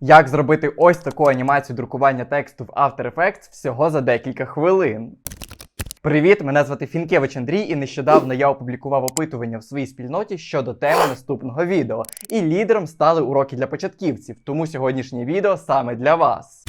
Як зробити ось таку анімацію друкування тексту в After Effects всього за декілька хвилин. Привіт, мене звати Фінкевич Андрій, і нещодавно я опублікував опитування в своїй спільноті щодо теми наступного відео. І лідером стали уроки для початківців, тому сьогоднішнє відео саме для вас.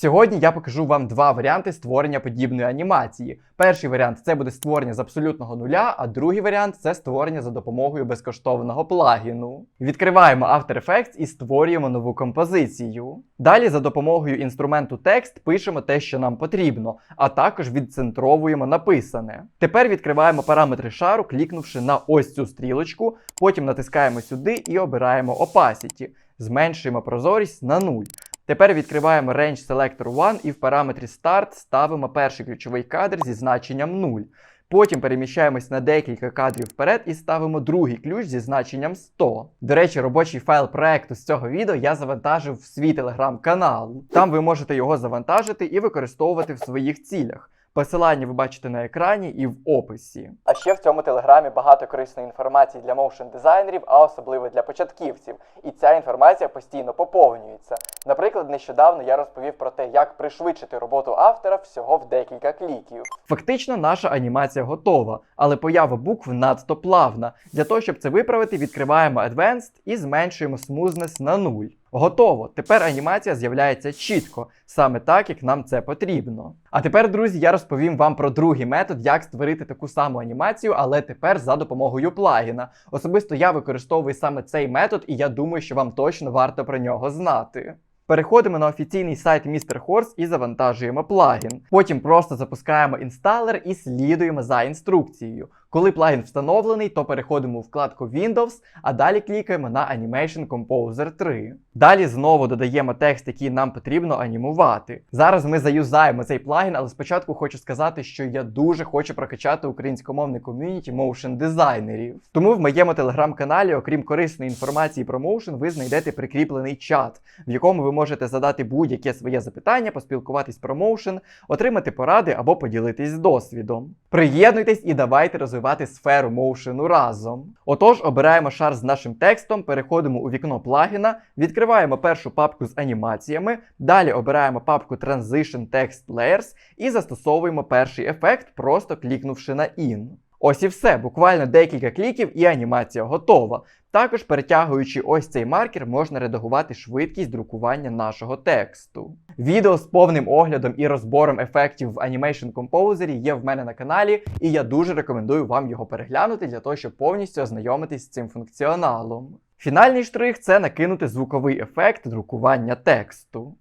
Сьогодні я покажу вам два варіанти створення подібної анімації. Перший варіант це буде створення з абсолютного нуля, а другий варіант це створення за допомогою безкоштовного плагіну. Відкриваємо After Effects і створюємо нову композицію. Далі за допомогою інструменту текст пишемо те, що нам потрібно, а також відцентровуємо написане. Тепер відкриваємо параметри шару, клікнувши на ось цю стрілочку, потім натискаємо сюди і обираємо Opacity. Зменшуємо прозорість на 0. Тепер відкриваємо Range Selector 1 і в параметрі Start ставимо перший ключовий кадр зі значенням 0. Потім переміщаємось на декілька кадрів вперед і ставимо другий ключ зі значенням 100. До речі, робочий файл проекту з цього відео я завантажив в свій телеграм-канал. Там ви можете його завантажити і використовувати в своїх цілях. Посилання ви бачите на екрані і в описі. А ще в цьому телеграмі багато корисної інформації для моушен дизайнерів, а особливо для початківців. І ця інформація постійно поповнюється. Наприклад, нещодавно я розповів про те, як пришвидшити роботу автора всього в декілька кліків. Фактично, наша анімація готова, але поява букв надто плавна. Для того, щоб це виправити, відкриваємо Advanced і зменшуємо Smoothness на 0. Готово. Тепер анімація з'являється чітко, саме так, як нам це потрібно. А тепер, друзі, я розповім вам про другий метод, як створити таку саму анімацію, але тепер за допомогою плагіна. Особисто я використовую саме цей метод, і я думаю, що вам точно варто про нього знати. Переходимо на офіційний сайт Mr. Horse і завантажуємо плагін. Потім просто запускаємо інсталер і слідуємо за інструкцією. Коли плагін встановлений, то переходимо у вкладку Windows, а далі клікаємо на Animation Composer 3. Далі знову додаємо текст, який нам потрібно анімувати. Зараз ми заюзаємо цей плагін, але спочатку хочу сказати, що я дуже хочу прокачати українськомовне ком'юніті моушен дизайнерів. Тому в моєму телеграм-каналі, окрім корисної інформації про моушен, ви знайдете прикріплений чат, в якому ви можете задати будь-яке своє запитання, поспілкуватись про моушен, отримати поради або поділитись досвідом. Приєднуйтесь і давайте розвивати сферу моушену разом. Отож, обираємо шар з нашим текстом, переходимо у вікно плагіна, відкриваємо першу папку з анімаціями, далі обираємо папку Transition Text Layers і застосовуємо перший ефект, просто клікнувши на In. Ось і все, буквально декілька кліків і анімація готова. Також перетягуючи ось цей маркер, можна редагувати швидкість друкування нашого тексту. Відео з повним оглядом і розбором ефектів в Animation Composer є в мене на каналі, і я дуже рекомендую вам його переглянути для того, щоб повністю ознайомитись з цим функціоналом. Фінальний штрих це накинути звуковий ефект друкування тексту.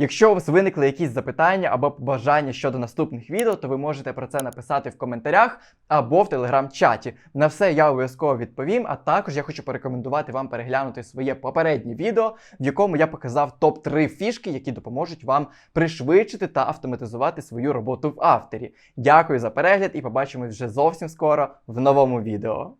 Якщо у вас виникли якісь запитання або побажання щодо наступних відео, то ви можете про це написати в коментарях або в телеграм-чаті. На все я обов'язково відповім. А також я хочу порекомендувати вам переглянути своє попереднє відео, в якому я показав топ-3 фішки, які допоможуть вам пришвидшити та автоматизувати свою роботу в автері. Дякую за перегляд і побачимось вже зовсім скоро в новому відео.